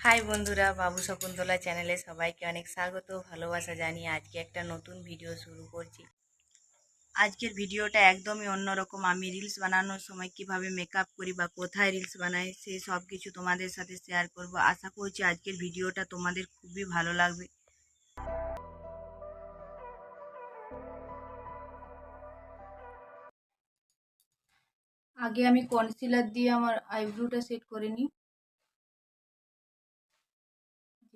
High বন্ধুরা, বাবু শকুন্তলা চ্যানেলে সবাইকে অনেক স্বাগত, ভালোবাসা জানিয়ে আজকে একটা নতুন ভিডিও শুরু করছি। আজকের ভিডিওটা একদমই অন্যরকম। আমি রিলস বানানোর সময় কীভাবে মেকআপ করি বা কোথায় রিলস বানাই সেই সব কিছু তোমাদের সাথে শেয়ার করব। আশা করছি আজকের ভিডিওটা তোমাদের খুবই ভালো লাগবে। আগে আমি কনসিলার দিয়ে আমার আইব্রোটা সেট করে নিই।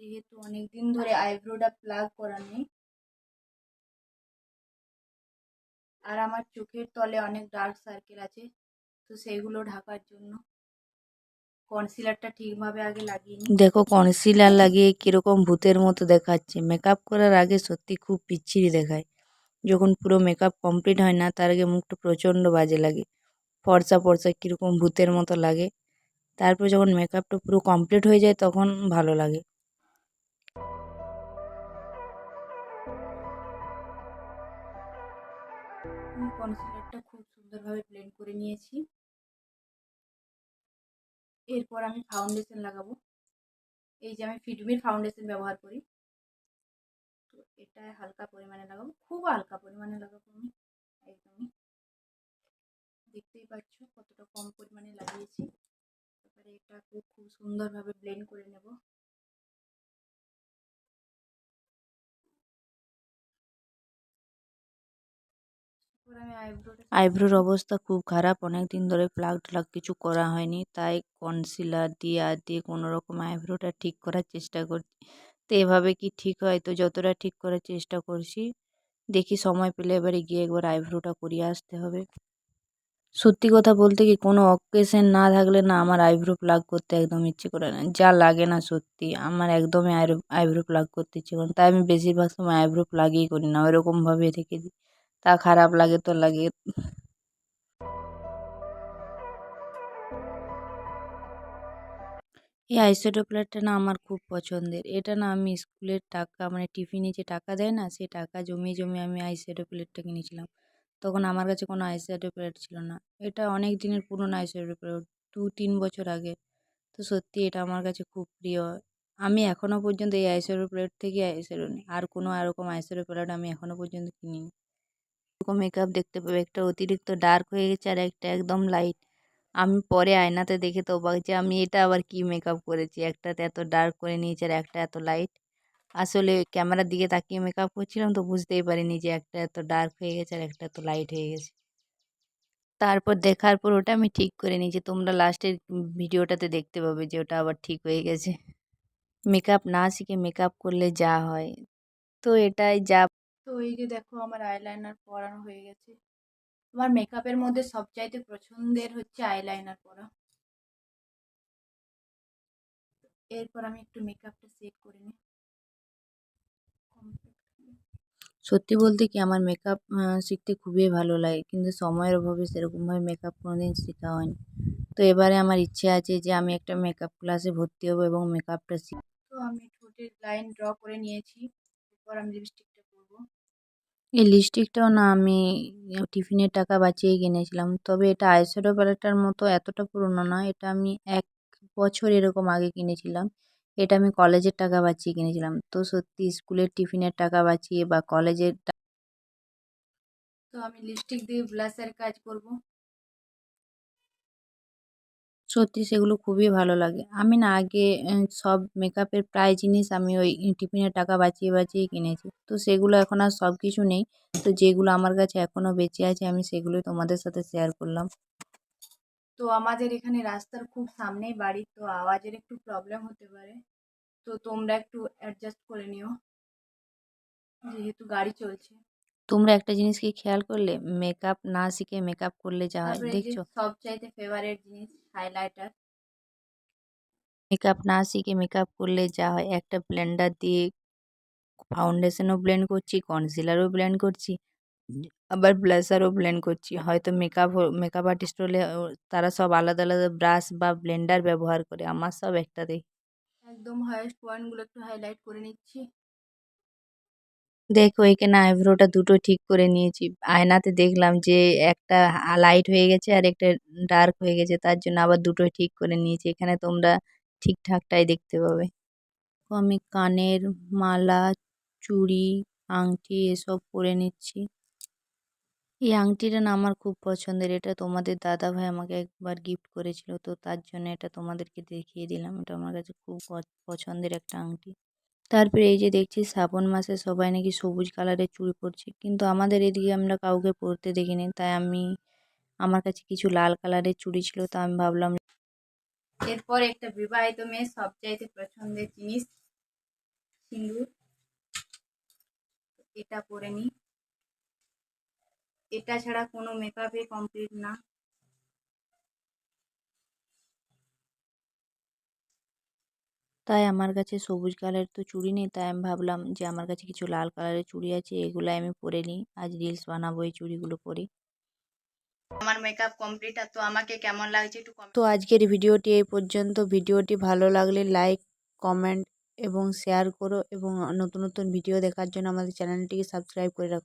যেহেতু অনেক দিন ধরে আইব্রোটা প্লাগ করা নেই। আর আমার চোখের তলে অনেক ডার্ক সার্কেল আছে, তো সেইগুলো ঢাকার জন্য। কনসিলারটা ঠিকভাবে আগে লাগিয়ে নিই দেখো, কনসিলার লাগিয়ে কীরকম ভূতের মতো দেখাচ্ছে। মেকআপ করার আগে সত্যি খুব পিচ্ছিরি দেখায়। যখন পুরো মেকআপ কমপ্লিট হয় না, তার আগে মুখটা প্রচণ্ড বাজে লাগে। ফর্সা ফর্সা কীরকম ভূতের মতো লাগে। তারপর যখন মেকআপটা পুরো কমপ্লিট হয়ে যায়, তখন ভালো লাগে। কনসিলারটা খুব সুন্দরভাবে ব্লেন্ড করে নিয়েছি। এরপর আমি ফাউন্ডেশন লাগাবো। এই যে আমি ফিটমির ফাউন্ডেশন ব্যবহার করি। তো এটা হালকা পরিমাণে লাগাবো। খুব হালকা পরিমাণে লাগাবো আমি। একদমই। দেখতেই পাচ্ছ কতটা কম পরিমাণে লাগিয়েছি। তারপরে এটা খুব সুন্দরভাবে ব্লেন্ড করে নেব। আইব্রোর অবস্থা খুব খারাপ। অনেক দিন ধরে প্লাগ ট্লাগ কিছু করা হয়নি, তাই কনসিলার দিয়ে আর দিয়ে কোনো রকম আইব্রোটা ঠিক করার চেষ্টা করছি। তো এভাবে কি ঠিক হয়? তো যতটা ঠিক করার চেষ্টা করছি, দেখি সময় পেলে এবারে গিয়ে একবার আইব্রোটা করিয়ে আসতে হবে। সত্যি কথা বলতে কি, কোনো অকেশন না থাকলে না আমার আইব্রো প্লাগ করতে একদম ইচ্ছে করে না। যা লাগে না সত্যি, আমার একদমই আইব্রো প্লাগ করতে ইচ্ছে করে তাই আমি বেশিরভাগ সময় আইব্রো প্লাগই করি না ওইরকমভাবে রেখে দিই। তা খারাপ লাগে তো লাগে। এই আইশ্যাডো প্লেটটা না আমার খুব পছন্দের। এটা না আমি স্কুলের টাকা মানে টিফিনে যে টাকা দেয় না সেই টাকা জমিয়ে জমিয়ে আমি আইশ্যাডো প্লেটটা কিনেছিলাম। তখন আমার কাছে কোনো আইশ্যাডো প্লেট ছিল না। এটা অনেক দিনের পুরনো আইশ্যাডো প্যালেট দু তিন বছর আগে। তো সত্যি এটা আমার কাছে খুব প্রিয়। আমি এখনও পর্যন্ত এই আইশ্যাডো প্লেট থেকে আইশ্যাডো নিই আর কোনো এরকম আইশ্যাডো প্লেট আমি এখনও পর্যন্ত কিনিনি। এরকম মেকআপ দেখতে পাবে। একটা অতিরিক্ত ডার্ক হয়ে গেছে আর একটা একদম লাইট আমি পরে আয়নাতে দেখে তো অবাক যে আমি এটা আবার কি মেকআপ করেছি? একটাতে এত ডার্ক করে নিয়েছি আর একটা এত লাইট আসলে ক্যামেরার দিকে তাকিয়ে মেকআপ করছিলাম তো বুঝতেই পারিনি যে একটা এত ডার্ক হয়ে গেছে আর একটা এত লাইট হয়ে গেছে। তারপর দেখার পর ওটা আমি ঠিক করে নিয়েছি। তোমরা লাস্টের ভিডিওটাতে দেখতে পাবে যে ওটা আবার ঠিক হয়ে গেছে। মেকআপ না শিখে মেকআপ করলে যা হয়। তো এটাই যা তো এই যে দেখো আমার আইলাইনার পরানো হয়ে গেছে। আমার মেকআপের মধ্যে সবচাইতে পছন্দের হচ্ছে আইলাইনার পরা। এরপর আমি একটু মেকআপটা সেট করে নিই। সত্যি বলতে কি আমার মেকআপ শিখতে খুবই ভালো লাগে কিন্তু সময়ের অভাবে সেরকমভাবে মেকআপ কোনোদিন শেখা হয়নি। তো এবারে আমার ইচ্ছে আছে যে আমি একটা মেকআপ ক্লাসে ভর্তি হব এবং মেকআপটা শিখ তো আমি ঠোঁটের লাইন ড্র করে নিয়েছি। এরপর আমি লিপস্টিকটা করব এই লিপস্টিকটাও না আমি টিফিনের টাকা বাঁচিয়ে কিনেছিলাম। তবে এটা আইশ্যাডো প্যালেটটার মতো এতটা পুরনো না, এটা আমি এক বছর এরকম আগে কিনেছিলাম। এটা আমি কলেজের টাকা বাঁচিয়ে কিনেছিলাম। তো সত্যি স্কুলের টিফিনের টাকা বাঁচিয়ে বা কলেজের তো আমি লিপস্টিক দিয়ে ব্লাশের কাজ করব। সত্যি সেগুলো খুবই ভালো লাগে। আমি না আগে সব মেকআপের প্রায় জিনিস আমি ওই টিফিনের টাকা বাঁচিয়ে বাঁচিয়ে কিনেছি। তো সেগুলো এখন আর সব কিছু নেই। তো যেগুলো আমার কাছে এখনও বেঁচে আছে আমি সেগুলোই তোমাদের সাথে শেয়ার করলাম। তো আমাদের এখানে রাস্তার খুব সামনেই বাড়ি, তো আওয়াজের একটু প্রবলেম হতে পারে। তো তোমরা একটু অ্যাডজাস্ট করে নিও। যেহেতু গাড়ি চলছে। তোমরা একটা জিনিস কি খেয়াল করলে মেকআপ না শিখে মেকআপ করলে যা হয় দেখছ? সবচাইতে ফেভারিট জিনিস হাইলাইটার মেকআপ না শিখে মেকআপ করলে যা হয় একটা ব্লেন্ডার দিয়ে ফাউন্ডেশনও ব্লেন্ড করছি কনসিলারও ব্লেন্ড করছি আবার ব্লাশারও ব্লেন্ড করছি। হয়তো মেকআপ মেকআপ আর্টিস্ট হলে তারা সব আলাদা আলাদা ব্রাশ বা ব্লেন্ডার ব্যবহার করে আমার সব একটাতেই একদম হাইয়েস্ট পয়েন্টগুলো একটু হাইলাইট করে নিচ্ছি। দেখো এখানে আইব্রোটা দুটো ঠিক করে নিয়েছি। আয়নাতে দেখলাম যে একটা লাইট হয়ে গেছে আর একটা ডার্ক হয়ে গেছে, তার জন্য আবার দুটো ঠিক করে নিয়েছি। এখানে তোমরা ঠিকঠাকটাই দেখতে পাবে। আমি কানের মালা, চুড়ি, আংটি এসব পরে নিচ্ছি। এই আংটিটা না আমার খুব পছন্দের। এটা তোমাদের দাদা ভাই আমাকে একবার গিফট করেছিল, তো তার জন্য এটা তোমাদেরকে দেখিয়ে দিলাম। এটা আমার কাছে খুব পছন্দের একটা আংটি। তারপরে এই যে দেখছি শ্রাবণ মাসে সবাই নাকি সবুজ কালারের চুড়ি পরছে। কিন্তু আমাদের এদিকে আমরা কাউকে পরতে দেখিনি, তাই আমি, আমার কাছে কিছু লাল কালারের চুড়ি ছিল, তো আমি ভাবলাম এরপর একটা বিবাহিত মেয়ের সবচাইতে পছন্দের জিনিস সিঁদুর। এটা পরে নিই। এটা ছাড়া কোনো মেকআপে কমপ্লিট না। তাই আমার কাছে সবুজ কালারের তো চুড়ি নেই তাই আমি ভাবলাম যে আমার কাছে কিছু লাল কালারের চুড়ি আছে এগুলো আমি পরে নিই। আজ রিলস বানাবো এই চুড়িগুলো পরে। আমার মেকআপ কমপ্লিট আর তো আমাকে কেমন লাগছে একটু তো আজকের ভিডিওটি এই পর্যন্ত। ভিডিওটি ভালো লাগলে লাইক কমেন্ট এবং শেয়ার করো এবং নতুন নতুন ভিডিও দেখার জন্য আমাদের চ্যানেলটিকে সাবস্ক্রাইব করে রাখো।